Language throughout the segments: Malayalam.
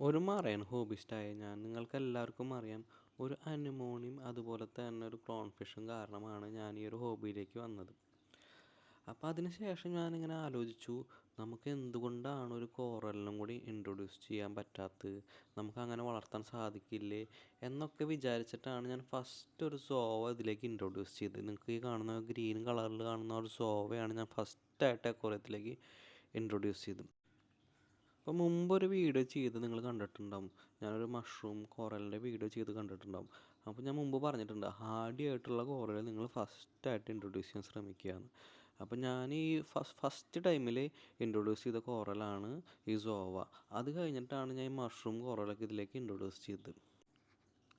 ഒരു മറയാണ് ഹോബിസ്റ്റായ ഞാൻ നിങ്ങൾക്കെല്ലാവർക്കും അറിയാം. ഒരു അനിമോണിയും അതുപോലെ തന്നെ ഒരു ക്ലോൺ ഫിഷും കാരണമാണ് ഞാൻ ഈ ഒരു ഹോബിയിലേക്ക് വന്നത്. അപ്പോൾ അതിന് ശേഷം ഞാനിങ്ങനെ ആലോചിച്ചു നമുക്ക് എന്തുകൊണ്ടാണ് ഒരു കോറലിനും കൂടി ഇൻട്രൊഡ്യൂസ് ചെയ്യാൻ പറ്റാത്തത്? നമുക്ക് അങ്ങനെ വളർത്താൻ സാധിക്കില്ലേ? എന്നൊക്കെ വിചാരിച്ചിട്ടാണ് ഞാൻ ഫസ്റ്റ് ഒരു സോവ ഇതിലേക്ക് ഇൻട്രൊഡ്യൂസ് ചെയ്തത്. നിങ്ങൾക്ക് ഈ കാണുന്ന ഗ്രീൻ കളറിൽ കാണുന്ന ഒരു സോവയാണ് ഞാൻ ഫസ്റ്റായിട്ട് അക്വേറിയത്തിലേക്ക് ഇൻട്രൊഡ്യൂസ് ചെയ്തത്. അപ്പോൾ മുമ്പൊരു വീഡിയോ ചെയ്ത് നിങ്ങൾ കണ്ടിട്ടുണ്ടാവും. ഞാനൊരു മഷ്റൂം കോറലിന്റെ വീഡിയോ ചെയ്ത് കണ്ടിട്ടുണ്ടാവും. അപ്പോൾ ഞാൻ മുമ്പ് പറഞ്ഞിട്ടുണ്ട് ഹാർഡി ആയിട്ടുള്ള കോറൽ നിങ്ങൾ ഫസ്റ്റായിട്ട് ഇൻട്രൊഡ്യൂസ് ചെയ്യാൻ ശ്രമിക്കുകയാണ്. അപ്പോൾ ഞാൻ ഈ ഫസ്റ്റ് ഫസ്റ്റ് ടൈമിൽ ഇൻട്രൊഡ്യൂസ് ചെയ്ത കോറലാണ് ഈ സോവ അത് കഴിഞ്ഞിട്ടാണ് ഞാൻ ഈ മഷ്റൂം കോറലൊക്കെ ഇതിലേക്ക് ഇൻട്രൊഡ്യൂസ് ചെയ്തത്.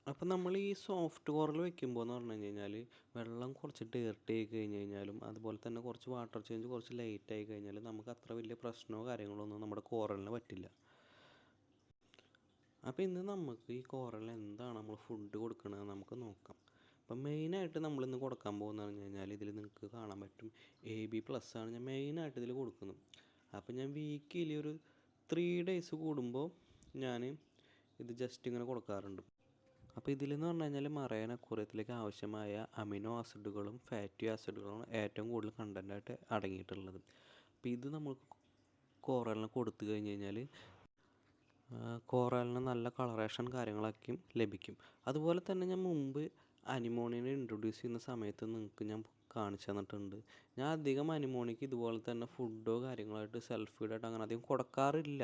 അപ്പോൾ നമ്മൾ ഈ സോഫ്റ്റ് കോറൽ വെക്കുമ്പോൾ എന്ന് പറഞ്ഞു കഴിഞ്ഞാൽ വെള്ളം കുറച്ച് ഡേർട്ടി ആയി കഴിഞ്ഞ് കഴിഞ്ഞാലും അതുപോലെ തന്നെ കുറച്ച് വാട്ടർ ചേഞ്ച് കുറച്ച് ലൈറ്റ് ആയി കഴിഞ്ഞാലും നമുക്ക് അത്ര വലിയ പ്രശ്നമോ കാര്യങ്ങളോ ഒന്നും നമ്മുടെ കോറലിന് പറ്റില്ല. അപ്പോൾ ഇന്ന് നമുക്ക് ഈ കോറൽ എന്താണ് നമ്മൾ ഫുഡ് കൊടുക്കുന്നത് നമുക്ക് നോക്കാം. അപ്പം മെയിനായിട്ട് നമ്മളിന്ന് കൊടുക്കാൻ പോകുന്നത് പറഞ്ഞു കഴിഞ്ഞാൽ ഇതിൽ നിങ്ങൾക്ക് കാണാൻ പറ്റും എ ബി പ്ലസ് ആണ് ഞാൻ മെയിനായിട്ട് ഇതിൽ കൊടുക്കുന്നത്. അപ്പം ഞാൻ വീക്കിലി ഒരു ത്രീ ഡേയ്സ് കൂടുമ്പോൾ ഞാൻ ഇത് ജസ്റ്റ് ഇങ്ങനെ കൊടുക്കാറുണ്ട്. അപ്പോൾ ഇതിലെന്ന് പറഞ്ഞു കഴിഞ്ഞാൽ മറയന അക്വേറിയത്തിലേക്ക് ആവശ്യമായ അമിനോ ആസിഡുകളും ഫാറ്റി ആസിഡുകളും ഏറ്റവും കൂടുതൽ കണ്ടന്റായിട്ട് അടങ്ങിയിട്ടുള്ളത്. അപ്പോൾ ഇത് നമ്മൾ കോറലിന് കൊടുത്തു കഴിഞ്ഞ് കഴിഞ്ഞാൽ കോറലിന് നല്ല കളറേഷൻ കാര്യങ്ങളൊക്കെയും ലഭിക്കും. അതുപോലെ തന്നെ ഞാൻ മുമ്പ് അനിമോണിനെ ഇൻട്രൊഡ്യൂസ് ചെയ്യുന്ന സമയത്ത് നിങ്ങൾക്ക് ഞാൻ കാണിച്ചു തന്നിട്ടുണ്ട്. ഞാൻ അധികം അനിമോണിക്ക് ഇതുപോലെ തന്നെ ഫുഡോ കാര്യങ്ങളായിട്ട് സെൽഫ് ഫീഡായിട്ട് അങ്ങനെ അധികം കൊടുക്കാറില്ല.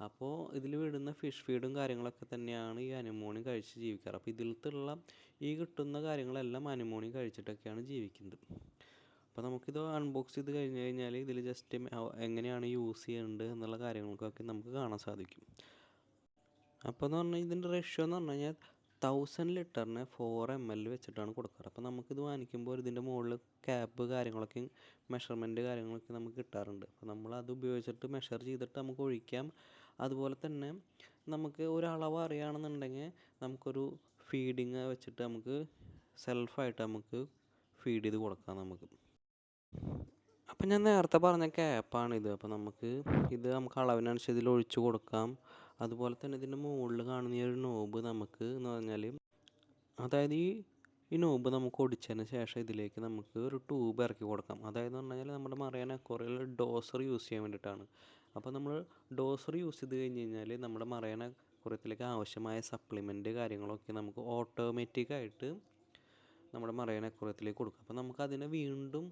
അപ്പോൾ ഇതിൽ വിടുന്ന ഫിഷ് ഫീഡും കാര്യങ്ങളൊക്കെ തന്നെയാണ് ഈ അനിമോണി കഴിച്ച് ജീവിക്കാറ്. അപ്പോൾ ഇതിലത്തുള്ള ഈ കിട്ടുന്ന കാര്യങ്ങളെല്ലാം അനിമോണി കഴിച്ചിട്ടൊക്കെയാണ് ജീവിക്കുന്നത്. അപ്പോൾ നമുക്കിത് അൺബോക്സ് ചെയ്ത് കഴിഞ്ഞ് കഴിഞ്ഞാൽ ഇതിൽ ജസ്റ്റ് എങ്ങനെയാണ് യൂസ് ചെയ്യേണ്ടത് എന്നുള്ള കാര്യങ്ങൾക്കൊക്കെ നമുക്ക് കാണാൻ സാധിക്കും. അപ്പോൾ എന്ന് പറഞ്ഞാൽ ഇതിന്റെ റേഷ്യോ എന്ന് പറഞ്ഞു കഴിഞ്ഞാൽ തൗസൻഡ് ലിറ്ററിന് ഫോർ എം എൽ വെച്ചിട്ടാണ് കൊടുക്കാറ്. അപ്പോൾ നമുക്കിത് വാങ്ങിക്കുമ്പോൾ ഇതിന്റെ മുകളിൽ ക്യാപ്പ് കാര്യങ്ങളൊക്കെ മെഷർമെന്റ് കാര്യങ്ങളൊക്കെ നമുക്ക് കിട്ടാറുണ്ട്. അപ്പോൾ നമ്മൾ അത് ഉപയോഗിച്ചിട്ട് മെഷർ ചെയ്തിട്ട് നമുക്ക് ഒഴിക്കാം. അതുപോലെ തന്നെ നമുക്ക് ഒരളവ് അറിയുകയാണെന്നുണ്ടെങ്കിൽ നമുക്കൊരു ഫീഡിങ് വെച്ചിട്ട് നമുക്ക് സെൽഫായിട്ട് നമുക്ക് ഫീഡ് ചെയ്ത് കൊടുക്കാം നമുക്ക്. അപ്പം ഞാൻ നേരത്തെ പറഞ്ഞ ക്യാപ്പാണിത് അപ്പോൾ നമുക്ക് ഇത് നമുക്ക് അളവിനനുസരിച്ച് ഇതിൽ ഒഴിച്ചു കൊടുക്കാം. അതുപോലെ തന്നെ ഇതിന്റെ മുകളിൽ കാണുന്ന ഈ ഒരു നോബ് നമുക്ക് എന്ന് പറഞ്ഞാൽ അതായത് ഈ ഈ നോബ് നമുക്ക് ഒടിച്ചതിന് ശേഷം ഇതിലേക്ക് നമുക്ക് ഒരു ട്യൂബ് ഇറക്കി കൊടുക്കാം. അതായത് എന്ന് പറഞ്ഞാൽ നമ്മുടെ മറിയാൻ അക്വറിയിൽ ഡോസർ യൂസ് ചെയ്യാൻ വേണ്ടിയിട്ടാണ്. അപ്പോൾ നമ്മൾ ഡോസർ യൂസ് ചെയ്ത് കഴിഞ്ഞ് കഴിഞ്ഞാൽ നമ്മുടെ മറിയാൻ അക്വറിയത്തിലേക്ക് ആവശ്യമായ സപ്ലിമെന്റ് കാര്യങ്ങളൊക്കെ നമുക്ക് ഓട്ടോമാറ്റിക്കായിട്ട് നമ്മുടെ മറിയാൻ അക്വറിയത്തിലേക്ക് കൊടുക്കാം. അപ്പോൾ നമുക്ക് അതിനെ വീണ്ടും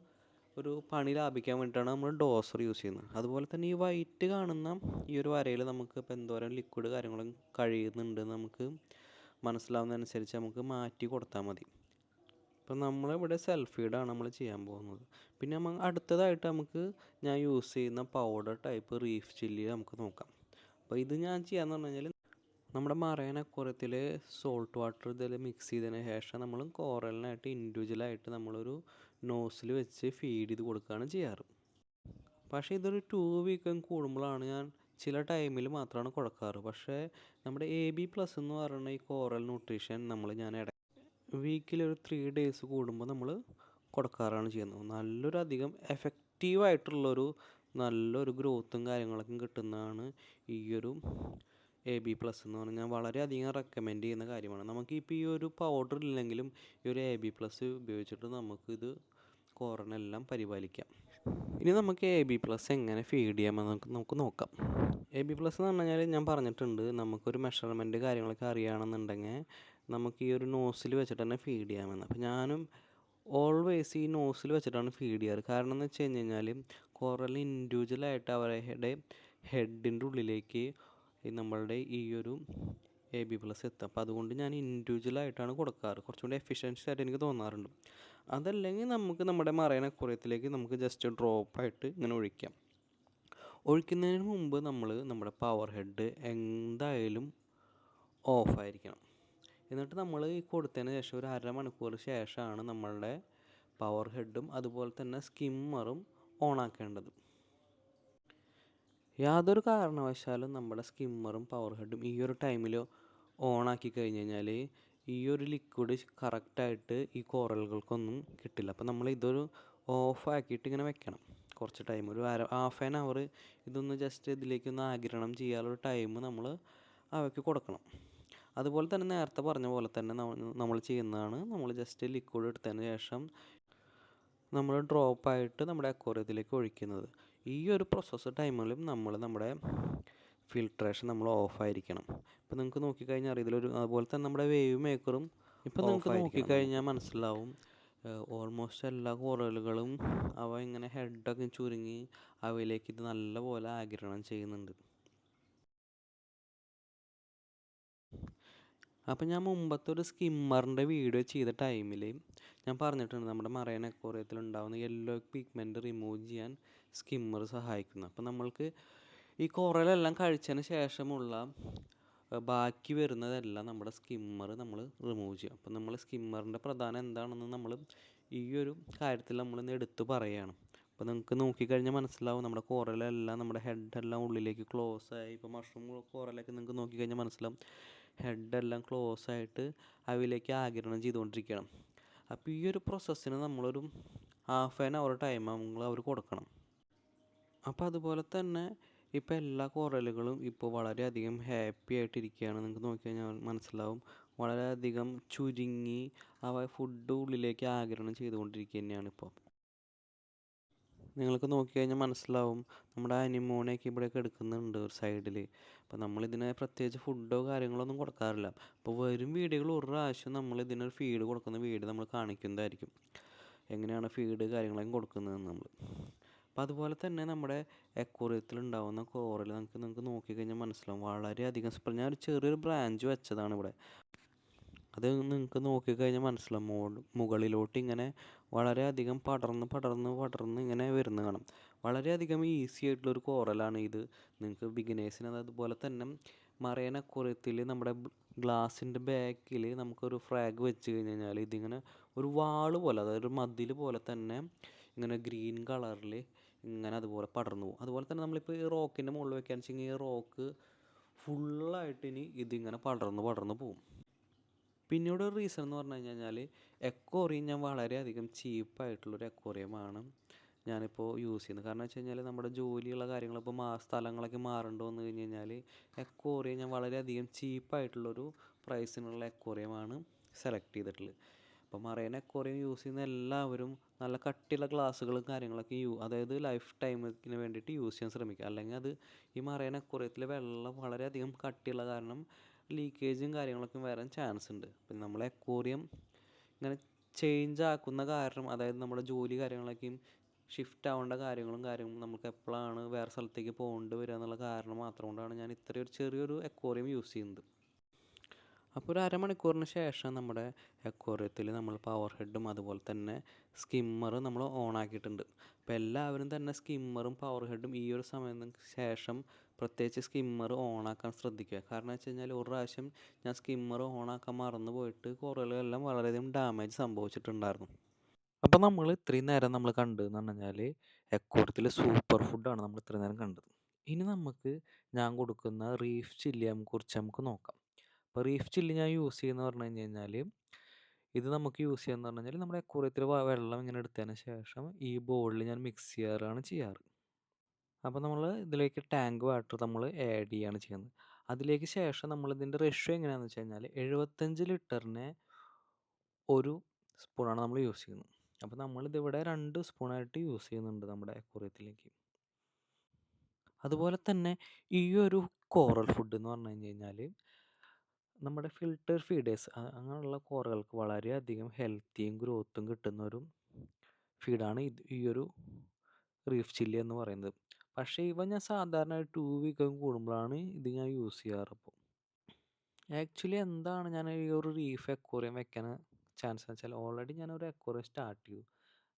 ഒരു പണി ലാഭിക്കാൻ വേണ്ടിയിട്ടാണ് നമ്മൾ ഡോസർ യൂസ് ചെയ്യുന്നത്. അതുപോലെ തന്നെ ഈ വൈറ്റ് കാണുന്ന ഈ ഒരു വരയിൽ നമുക്ക് ഇപ്പോൾ എന്തോരം ലിക്വിഡ് കാര്യങ്ങളും കഴിയുന്നുണ്ട് നമുക്ക് മനസ്സിലാവുന്നതനുസരിച്ച് നമുക്ക് മാറ്റി കൊടുത്താൽ മതി. ഇപ്പം നമ്മളിവിടെ സെൽഫീഡാണ് നമ്മൾ ചെയ്യാൻ പോകുന്നത്. പിന്നെ നമ്മൾ അടുത്തതായിട്ട് നമുക്ക് ഞാൻ യൂസ് ചെയ്യുന്ന പൗഡർ ടൈപ്പ് റീഫ് ചില്ലി നമുക്ക് നോക്കാം. അപ്പോൾ ഇത് ഞാൻ ചെയ്യാന്ന് പറഞ്ഞു കഴിഞ്ഞാൽ നമ്മുടെ മറൈൻ അക്വറത്തിൽ സോൾട്ട് വാട്ടർ ഇതിൽ മിക്സ് ചെയ്തതിന് ശേഷം നമ്മൾ കോറലിനായിട്ട് ഇൻഡിവിജ്വലായിട്ട് നമ്മളൊരു നോസിൽ വെച്ച് ഫീഡ് ചെയ്ത് കൊടുക്കുകയാണ് ചെയ്യാറ്. പക്ഷേ ഇതൊരു ടു വീക്ക് കൂടുമ്പോഴാണ് ഞാൻ ചില ടൈമിൽ മാത്രമാണ് കൊടുക്കാറ്. പക്ഷേ നമ്മുടെ എ ബി പ്ലസ് എന്ന് പറയുന്ന ഈ കോറൽ ന്യൂട്രീഷൻ നമ്മൾ ഞാൻ ഇട വീക്കിൽ ഒരു ത്രീ ഡേയ്സ് കൂടുമ്പോൾ നമ്മൾ കൊടുക്കാറാണ് ചെയ്യുന്നത്. നല്ലൊരു അധികം എഫക്റ്റീവായിട്ടുള്ളൊരു നല്ലൊരു ഗ്രോത്തും കാര്യങ്ങളൊക്കെ കിട്ടുന്നതാണ് ഈ ഒരു എ ബി പ്ലസ് എന്ന് പറഞ്ഞാൽ വളരെയധികം റെക്കമെൻഡ് ചെയ്യുന്ന കാര്യമാണ്. നമുക്ക് ഇപ്പോൾ ഈ ഒരു പൗഡർ ഇല്ലെങ്കിലും ഈ ഒരു എ ബി പ്ലസ് ഉപയോഗിച്ചിട്ട് നമുക്കിത് കോറനെല്ലാം പരിപാലിക്കാം. ഇനി നമുക്ക് എ ബി പ്ലസ് എങ്ങനെ ഫീഡ് ചെയ്യാമെന്ന് നമുക്ക് നോക്കാം. എ ബി പ്ലസ് എന്ന് പറഞ്ഞു കഴിഞ്ഞാൽ ഞാൻ പറഞ്ഞിട്ടുണ്ട് നമുക്കൊരു മെഷർമെന്റ് കാര്യങ്ങളൊക്കെ അറിയുകയാണെന്നുണ്ടെങ്കിൽ നമുക്ക് ഈ ഒരു നോസിൽ വെച്ചിട്ട് തന്നെ ഫീഡ് ചെയ്യാമെന്ന്. അപ്പോൾ ഞാനും ഓൾവേസ് ഈ നോസിൽ വെച്ചിട്ടാണ് ഫീഡ് ചെയ്യാറ്. കാരണം എന്ന് വെച്ച് കഴിഞ്ഞ് കഴിഞ്ഞാൽ കോറൽ ഇൻഡിവിജ്വലായിട്ട് അവരുടെ ഹെഡിന്റെ ഉള്ളിലേക്ക് നമ്മളുടെ ഈ ഒരു എ ബി പ്ലസ് എത്തുക അപ്പോൾ അതുകൊണ്ട് ഞാൻ ഇൻഡിവിജ്വലായിട്ടാണ് കൊടുക്കാറ്. കുറച്ചുകൂടി എഫിഷ്യൻസി ആയിട്ട് എനിക്ക് തോന്നാറുണ്ട്. അതല്ലെങ്കിൽ നമുക്ക് നമ്മുടെ മറൈൻ അക്വറിയത്തിലേക്ക് നമുക്ക് ജസ്റ്റ് ഡ്രോപ്പായിട്ട് ഇങ്ങനെ ഒഴിക്കാം. ഒഴിക്കുന്നതിന് മുമ്പ് നമ്മൾ നമ്മുടെ പവർ ഹെഡ് എന്തായാലും ഓഫായിരിക്കണം എന്നിട്ട് നമ്മൾ ഈ കൊടുത്തതിന് ശേഷം ഒരു അരമണിക്കൂർ ശേഷമാണ് നമ്മളുടെ പവർ ഹെഡും അതുപോലെ തന്നെ സ്കിമ്മറും ഓണാക്കേണ്ടത് യാതൊരു കാരണവശാലും നമ്മുടെ സ്കിമ്മറും പവർ ഹെഡും ഈ ഒരു ടൈമിൽ ഓണാക്കി കഴിഞ്ഞ് കഴിഞ്ഞാൽ ഈ ഒരു ലിക്വിഡ് കറക്റ്റായിട്ട് ഈ കോറലുകൾക്കൊന്നും കിട്ടില്ല. അപ്പോൾ നമ്മൾ ഇതൊരു ഓഫ് ആക്കിയിട്ട് ഇങ്ങനെ വെക്കണം. കുറച്ച് ടൈം ഒരു അര ഹാഫ് ആൻ അവർ ഇതൊന്ന് ജസ്റ്റ് ഇതിലേക്കൊന്ന് ആഗിരണം ചെയ്യാനുള്ള ടൈം നമ്മൾ അവയ്ക്ക് കൊടുക്കണം. അതുപോലെ തന്നെ നേരത്തെ പറഞ്ഞ പോലെ തന്നെ നമ്മൾ ചെയ്യുന്നതാണ്. നമ്മൾ ജസ്റ്റ് ലിക്വിഡ് എടുത്തതിന് ശേഷം നമ്മൾ ഡ്രോപ്പ് ആയിട്ട് നമ്മുടെ അക്വോറിയത്തിലേക്ക് ഒഴിക്കുന്നത്. ഈ ഒരു പ്രോസസ്സ് ടൈമിലും നമ്മൾ നമ്മുടെ ഫിൽട്രേഷൻ നമ്മൾ ഓഫായിരിക്കണം ഇപ്പോൾ നിങ്ങൾക്ക് നോക്കിക്കഴിഞ്ഞാൽ അറിയാം ഇതിലൊരു അതുപോലെ തന്നെ നമ്മുടെ വേവ് മേക്കറും ഇപ്പോൾ നിങ്ങൾക്ക് നോക്കിക്കഴിഞ്ഞാൽ മനസ്സിലാവും ഓൾമോസ്റ്റ് എല്ലാ കോറലുകളും അവ ഇങ്ങനെ ഹെഡൊക്കെ ചുരുങ്ങി അവയിലേക്ക് ഇത് നല്ലപോലെ ആഗിരണം ചെയ്യുന്നുണ്ട്. അപ്പം ഞാൻ മുമ്പത്തെ ഒരു സ്കിമ്മറിന്റെ വീഡിയോ ചെയ്ത ടൈമിൽ ഞാൻ പറഞ്ഞിട്ടുണ്ട് നമ്മുടെ മറൈൻ കോറിയത്തിൽ ഉണ്ടാകുന്ന യെല്ലോ പിഗ്മെന്റ് റിമൂവ് ചെയ്യാൻ സ്കിമ്മർ സഹായിക്കുന്നു. അപ്പം നമ്മൾക്ക് ഈ കോറലെല്ലാം കഴിച്ചതിന് ശേഷമുള്ള ബാക്കി വരുന്നതെല്ലാം നമ്മുടെ സ്കിമ്മർ നമ്മൾ റിമൂവ് ചെയ്യും. അപ്പം നമ്മൾ സ്കിമ്മറിന്റെ പ്രധാനം എന്താണെന്ന് നമ്മൾ ഈ ഒരു കാര്യത്തിൽ നമ്മളിന്ന് എടുത്തു പറയുകയാണ് അപ്പോൾ നിങ്ങൾക്ക് നോക്കിക്കഴിഞ്ഞാൽ മനസ്സിലാവും നമ്മുടെ കോറലെല്ലാം നമ്മുടെ ഹെഡെല്ലാം ഉള്ളിലേക്ക് ക്ലോസ് ആയി. ഇപ്പോൾ മഷ്റൂം കോറലൊക്കെ നിങ്ങൾക്ക് നോക്കിക്കഴിഞ്ഞാൽ മനസ്സിലാവും. ഹെഡെല്ലാം ക്ലോസ് ആയിട്ട് അവയിലേക്ക് ആഗിരണം ചെയ്തുകൊണ്ടിരിക്കണം. അപ്പോൾ ഈ ഒരു പ്രോസസ്സിന് നമ്മളൊരു ഹാഫ് ആൻ അവർ ടൈം നമ്മൾ അവർ കൊടുക്കണം. അപ്പോൾ അതുപോലെ തന്നെ ഇപ്പോൾ എല്ലാ കോറലുകളും ഇപ്പോൾ വളരെയധികം ഹാപ്പി ആയിട്ടിരിക്കുകയാണ്. നിങ്ങൾക്ക് നോക്കിക്കഴിഞ്ഞാൽ മനസ്സിലാവും. വളരെയധികം ചുരുങ്ങി അവ ഫുഡ് ഉള്ളിലേക്ക് ആഗിരണം ചെയ്തുകൊണ്ടിരിക്കുക തന്നെയാണ് ഇപ്പോൾ നിങ്ങൾക്ക് നോക്കി കഴിഞ്ഞാൽ മനസ്സിലാവും. നമ്മുടെ അനിമോണിയൊക്കെ ഇവിടെയൊക്കെ എടുക്കുന്നുണ്ട് ഒരു സൈഡിൽ അപ്പോൾ നമ്മളിതിന് പ്രത്യേകിച്ച് ഫുഡോ കാര്യങ്ങളോ ഒന്നും കൊടുക്കാറില്ല. അപ്പോൾ വരും വീടുകൾ ഒരു പ്രാവശ്യം നമ്മളിതിനൊരു ഫീഡ് കൊടുക്കുന്ന വീട് നമ്മൾ കാണിക്കുന്നതായിരിക്കും. എങ്ങനെയാണ് ഫീഡ് കാര്യങ്ങളൊക്കെ കൊടുക്കുന്നതെന്ന് നമ്മൾ. അപ്പോൾ അതുപോലെ തന്നെ നമ്മുടെ എക്കോറിയത്തിൽ ഉണ്ടാവുന്ന കോറൽ നമുക്ക് നിങ്ങൾക്ക് നോക്കിക്കഴിഞ്ഞാൽ മനസ്സിലാവും. വളരെയധികം ഞാൻ ഒരു ചെറിയൊരു ബ്രാഞ്ച് വെച്ചതാണ് ഇവിടെ. അത് നിങ്ങൾക്ക് നോക്കിക്കഴിഞ്ഞാൽ മനസ്സിലാവും. മോ മുകളിലോട്ട് ഇങ്ങനെ വളരെയധികം പടർന്ന് പടർന്ന് പടർന്ന് ഇങ്ങനെ വരുന്നത് കാണാം. വളരെയധികം ഈസി ആയിട്ടുള്ളൊരു കോറലാണ് ഇത്. നിങ്ങൾക്ക് ബിഗിനേഴ്സിന് അതുപോലെ തന്നെ മറൈൻ അക്വേറിയത്തിൽ നമ്മുടെ ഗ്ലാസിന്റെ ബാക്കിൽ നമുക്കൊരു ഫ്രാഗ് വെച്ച് കഴിഞ്ഞ് കഴിഞ്ഞാൽ ഇതിങ്ങനെ ഒരു വാൾ പോലെ അതായത് ഒരു മതിൽ പോലെ തന്നെ ഇങ്ങനെ ഗ്രീൻ കളറിൽ ഇങ്ങനെ അതുപോലെ പടർന്നു പോകും. അതുപോലെ തന്നെ നമ്മളിപ്പോൾ ഈ റോക്കിന്റെ മുകളിൽ വെക്കുകയാണെന്ന് വെച്ചെങ്കിൽ ഈ റോക്ക് ഫുള്ളായിട്ട് ഇനി ഇതിങ്ങനെ പടർന്ന് പടർന്ന് പോകും. പിന്നീട് ഒരു റീസൺ എന്ന് പറഞ്ഞു കഴിഞ്ഞാൽ എക്കോറിയം ഞാൻ വളരെയധികം ചീപ്പായിട്ടുള്ളൊരു എക്കോറിയമാണ് ഞാനിപ്പോൾ യൂസ് ചെയ്യുന്നത്. കാരണം വെച്ച് കഴിഞ്ഞാൽ നമ്മുടെ ജോലിയുള്ള കാര്യങ്ങൾ ഇപ്പോൾ മാ സ്ഥലങ്ങളൊക്കെ മാറേണ്ടി വന്നു കഴിഞ്ഞ് കഴിഞ്ഞാൽ എക്കോറിയം ഞാൻ വളരെയധികം ചീപ്പായിട്ടുള്ളൊരു പ്രൈസിനുള്ള എക്കോറിയമാണ് സെലക്ട് ചെയ്തിട്ടുള്ളത്. അപ്പോൾ മറൈൻ എക്കോറിയം യൂസ് ചെയ്യുന്ന എല്ലാവരും നല്ല കട്ടിയുള്ള ഗ്ലാസ്സുകളും കാര്യങ്ങളൊക്കെ യൂ അതായത് ലൈഫ് ടൈമിന് വേണ്ടിയിട്ട് യൂസ് ചെയ്യാൻ ശ്രമിക്കുക. അല്ലെങ്കിൽ അത് ഈ മറൈൻ അക്വറിയത്തിലെ വെള്ളം വളരെയധികം കട്ടിയുള്ള കാരണം ലീക്കേജും കാര്യങ്ങളൊക്കെ വരാൻ ചാൻസ് ഉണ്ട്. പിന്നെ നമ്മളെ അക്വോറിയം ഇങ്ങനെ ചേഞ്ച് ആക്കുന്ന കാരണം അതായത് നമ്മുടെ ജോലി കാര്യങ്ങളൊക്കെയും ഷിഫ്റ്റ് ആവേണ്ട കാര്യങ്ങളും കാര്യങ്ങളും നമുക്ക് എപ്പോഴാണ് വേറെ സ്ഥലത്തേക്ക് പോകേണ്ടി വരിക എന്നുള്ള കാരണം മാത്രം കൊണ്ടാണ് ഞാൻ ഇത്രയൊരു ചെറിയൊരു അക്വോറിയം യൂസ് ചെയ്യുന്നത്. അപ്പോൾ ഒരു അരമണിക്കൂറിന് ശേഷം നമ്മുടെ അക്വേറിയത്തിൽ നമ്മൾ പവർ ഹെഡും അതുപോലെ തന്നെ സ്കിമ്മറും നമ്മൾ ഓൺ ആക്കിയിട്ടുണ്ട്. അപ്പോൾ എല്ലാവരും തന്നെ സ്കിമ്മറും പവർ ഹെഡും ഈ ഒരു സമയത്തിന് ശേഷം പ്രത്യേകിച്ച് സ്കിമ്മർ ഓൺ ആക്കാൻ ശ്രദ്ധിക്കുക. കാരണം വെച്ച് കഴിഞ്ഞാൽ ഒരു പ്രാവശ്യം ഞാൻ സ്കിമ്മർ ഓൺ ആക്കാൻ മറന്നു പോയിട്ട് കുറലുകളെല്ലാം വളരെയധികം ഡാമേജ് സംഭവിച്ചിട്ടുണ്ടായിരുന്നു. അപ്പോൾ നമ്മൾ ഇത്രയും നേരം നമ്മൾ കണ്ടു എന്ന് പറഞ്ഞു കഴിഞ്ഞാൽ അക്വേറിയത്തിൽ സൂപ്പർ ഫുഡാണ് നമ്മൾ ഇത്രയും നേരം കണ്ടത്. ഇനി നമുക്ക് ഞാൻ കൊടുക്കുന്ന റീഫ് ചില്ലിയെ കുറിച്ച് നമുക്ക് നോക്കാം. അപ്പോൾ റീഫ് ചില്ല് ഞാൻ യൂസ് ചെയ്യുന്നത് പറഞ്ഞു കഴിഞ്ഞ് കഴിഞ്ഞാൽ ഇത് നമുക്ക് യൂസ് ചെയ്യാന്ന് പറഞ്ഞു കഴിഞ്ഞാൽ നമ്മുടെ അക്വേറിയത്തിൽ വെള്ളം ഇങ്ങനെ എടുത്തതിന് ശേഷം ഈ ബോളിൽ ഞാൻ മിക്സ് ചെയ്യാറാണ് ചെയ്യാറ്. അപ്പോൾ നമ്മൾ ഇതിലേക്ക് ടാങ്ക് വാട്ടർ നമ്മൾ ആഡ് ചെയ്യുകയാണ് ചെയ്യുന്നത്. അതിലേക്ക് ശേഷം നമ്മൾ ഇതിന്റെ റേഷ്യോ എങ്ങനെയാണെന്ന് വെച്ച് കഴിഞ്ഞാൽ എഴുപത്തഞ്ച് ലിറ്ററിന് ഒരു സ്പൂണാണ് നമ്മൾ യൂസ് ചെയ്യുന്നത്. അപ്പോൾ നമ്മളിതിവിടെ രണ്ട് സ്പൂണായിട്ട് യൂസ് ചെയ്യുന്നുണ്ട് നമ്മുടെ അക്വേറിയത്തിലേക്ക് അതുപോലെ തന്നെ ഈ ഒരു കോറൽ ഫുഡ് എന്ന് പറഞ്ഞു കഴിഞ്ഞ് കഴിഞ്ഞാൽ നമ്മുടെ ഫിൽട്ടർ ഫീഡേഴ്സ് അങ്ങനെയുള്ള കോറകൾക്ക് വളരെയധികം ഹെൽത്തിയും ഗ്രോത്തും കിട്ടുന്ന ഒരു ഫീഡാണ് ഇത് ഈ ഒരു റീഫ് ചില്ലി എന്ന് പറയുന്നത്. പക്ഷേ ഇവ ഞാൻ സാധാരണ ടു വീക്കും കൂടുമ്പോഴാണ് ഇത് ഞാൻ യൂസ് ചെയ്യാറ് അപ്പോൾ ആക്ച്വലി എന്താണ് ഞാൻ ഈ ഒരു റീഫ് എക്കോറിയം വെക്കാൻ ചാൻസ് എന്ന് വെച്ചാൽ ഓൾറെഡി ഞാൻ ഒരു എക്കോറിയം സ്റ്റാർട്ട് ചെയ്തു.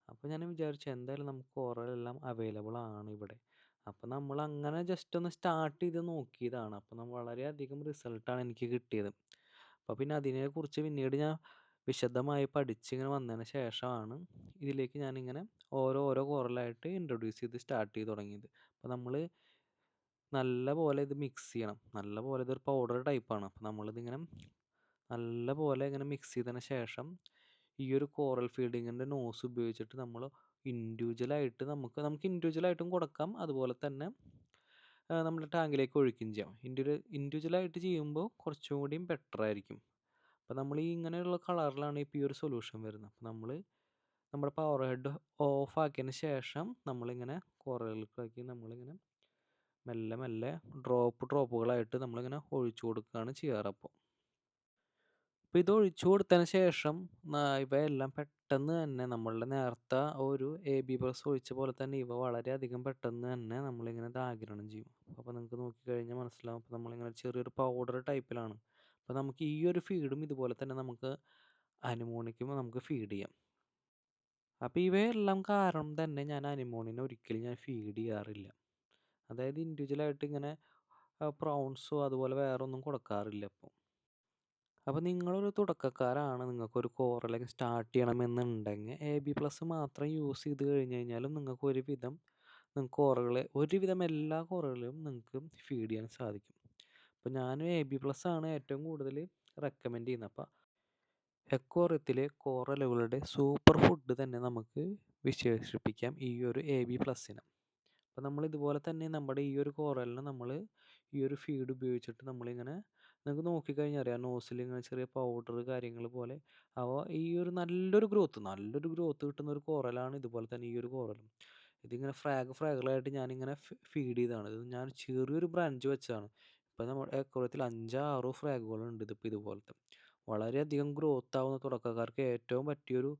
അപ്പോൾ ഞാൻ വിചാരിച്ചു എന്തായാലും നമുക്ക് കോറലെല്ലാം അവൈലബിൾ ആണ് ഇവിടെ. അപ്പോൾ നമ്മൾ അങ്ങനെ ജസ്റ്റ് ഒന്ന് സ്റ്റാർട്ട് ചെയ്ത് നോക്കിയതാണ്. അപ്പോൾ നമ്മൾ വളരെയധികം റിസൾട്ടാണ് എനിക്ക് കിട്ടിയത്. അപ്പോൾ പിന്നെ അതിനെക്കുറിച്ച് പിന്നീട് ഞാൻ വിശദമായി പഠിച്ചിങ്ങനെ വന്നതിന് ശേഷമാണ് ഇതിലേക്ക് ഞാനിങ്ങനെ ഓരോ ഓരോ കോറലായിട്ട് ഇൻട്രൊഡ്യൂസ് ചെയ്ത് സ്റ്റാർട്ട് ചെയ്ത് തുടങ്ങിയത്. അപ്പോൾ നമ്മൾ നല്ല പോലെ ഇത് മിക്സ് ചെയ്യണം. നല്ല പോലെ ഇതൊരു പൗഡർ ടൈപ്പാണ് അപ്പോൾ നമ്മളിതിങ്ങനെ നല്ല പോലെ ഇങ്ങനെ മിക്സ് ചെയ്തതിന് ശേഷം ഈ ഒരു കോറൽ ഫീഡിങ്ങിന്റെ നോസ് ഉപയോഗിച്ചിട്ട് നമ്മൾ ഇൻഡിവിജ്വലായിട്ട് നമുക്ക് നമുക്ക് ഇൻഡിവിജ്വലായിട്ടും കൊടുക്കാം. അതുപോലെ തന്നെ നമ്മുടെ ടാങ്കിലേക്ക് ഒഴിക്കുകയും ചെയ്യാം. ഇൻഡിവിജ്വൽ ഇൻഡിവിജ്വലായിട്ട് ചെയ്യുമ്പോൾ കുറച്ചും കൂടിയും ബെറ്റർ ആയിരിക്കും. അപ്പോൾ നമ്മൾ ഈ ഇങ്ങനെയുള്ള കളറിലാണ് ഇപ്പോൾ ഈ ഒരു സൊല്യൂഷൻ വരുന്നത്. അപ്പോൾ നമ്മൾ നമ്മുടെ പവർ ഹെഡ് ഓഫ് ആക്കിയതിന് ശേഷം നമ്മളിങ്ങനെ കോറലുകളാക്കി നമ്മളിങ്ങനെ മെല്ലെ മെല്ലെ ഡ്രോപ്പ് ഡ്രോപ്പുകളായിട്ട് നമ്മളിങ്ങനെ ഒഴിച്ചു കൊടുക്കുകയാണ് ചെയ്യാറ്. അപ്പോൾ അപ്പോൾ ഇത് ഒഴിച്ചു കൊടുത്തതിന് ശേഷം ഇവയെല്ലാം പെട്ടെന്ന് തന്നെ നമ്മളുടെ നേരത്തെ ഒരു എ ബി പ്ലസ് ഒഴിച്ച പോലെ തന്നെ ഇവ വളരെയധികം പെട്ടെന്ന് തന്നെ നമ്മളിങ്ങനെ ഇത് ചെയ്യും. അപ്പോൾ നിങ്ങൾക്ക് നോക്കിക്കഴിഞ്ഞാൽ മനസ്സിലാവും. അപ്പോൾ നമ്മളിങ്ങനെ ചെറിയൊരു പൗഡർ ടൈപ്പിലാണ് അപ്പോൾ നമുക്ക് ഈ ഒരു ഫീഡും ഇതുപോലെ തന്നെ നമുക്ക് അനിമോണിക്കും നമുക്ക് ഫീഡ് ചെയ്യാം. അപ്പോൾ ഇവയെല്ലാം കാരണം തന്നെ ഞാൻ അനിമോണിനെ ഒരിക്കലും ഞാൻ ഫീഡ് ചെയ്യാറില്ല. അതായത് ഇൻഡിവിജ്വലായിട്ട് ഇങ്ങനെ പ്രൗൺസോ അതുപോലെ വേറെ ഒന്നും കൊടുക്കാറില്ല അപ്പോൾ അപ്പോൾ നിങ്ങളൊരു തുടക്കക്കാരാണ്. നിങ്ങൾക്കൊരു കോറലൊക്കെ സ്റ്റാർട്ട് ചെയ്യണമെന്നുണ്ടെങ്കിൽ എ ബി പ്ലസ് മാത്രം യൂസ് ചെയ്ത് കഴിഞ്ഞ് കഴിഞ്ഞാലും നിങ്ങൾക്ക് ഒരുവിധം നിങ്ങൾക്ക് കോറുകളെ ഒരുവിധം എല്ലാ കോറകളിലും നിങ്ങൾക്ക് ഫീഡ് ചെയ്യാൻ സാധിക്കും. അപ്പോൾ ഞാനും എ ബി പ്ലസ് ആണ് ഏറ്റവും കൂടുതൽ റെക്കമെൻഡ് ചെയ്യുന്നത്. അപ്പോൾ എക്കോറത്തിലെ കോറലുകളുടെ സൂപ്പർ ഫുഡ് തന്നെ നമുക്ക് വിശേഷിപ്പിക്കാം ഈ ഒരു എ ബി പ്ലസ്സിനെ അപ്പോൾ നമ്മൾ ഇതുപോലെ തന്നെ നമ്മുടെ ഈ ഒരു കോറലിനെ നമ്മൾ ഈ ഒരു ഫീഡ് ഉപയോഗിച്ചിട്ട് നമ്മളിങ്ങനെ നിങ്ങൾക്ക് നോക്കിക്കഴിഞ്ഞാൽ അറിയാം നോസിൽ ഇങ്ങനെ ചെറിയ പൗഡർ കാര്യങ്ങൾ പോലെ. അവ ഈ ഒരു നല്ലൊരു ഗ്രോത്ത് നല്ലൊരു ഗ്രോത്ത് കിട്ടുന്ന ഒരു കോറലാണ് ഇതുപോലെ തന്നെ ഈ ഒരു കോറലും ഇതിങ്ങനെ ഫ്രാഗ് ഫ്രാഗുകളായിട്ട് ഞാനിങ്ങനെ ഫീഡ് ചെയ്തതാണ് ഇത് ഞാൻ ചെറിയൊരു ബ്രാഞ്ച് വെച്ചാണ് ഇപ്പം നമ്മുടെ എക്കോറത്തിൽ അഞ്ചാറോ ഫ്രാഗുകളുണ്ട് ഇതിപ്പോൾ ഇതുപോലത്തെ. വളരെയധികം ഗ്രോത്ത് ആവുന്ന തുടക്കക്കാർക്ക് ഏറ്റവും പറ്റിയൊരു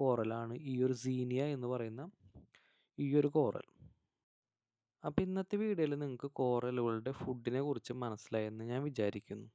കോറലാണ് ഈ ഒരു സീനിയ എന്ന് പറയുന്ന ഈ ഒരു കോറൽ. അപ്പോൾ ഇന്നത്തെ വീഡിയോയിൽ നിങ്ങൾക്ക് കോറലുകളുടെ ഫുഡിനെ കുറിച്ച് മനസ്സിലായെന്ന് ഞാൻ വിചാരിക്കുന്നു.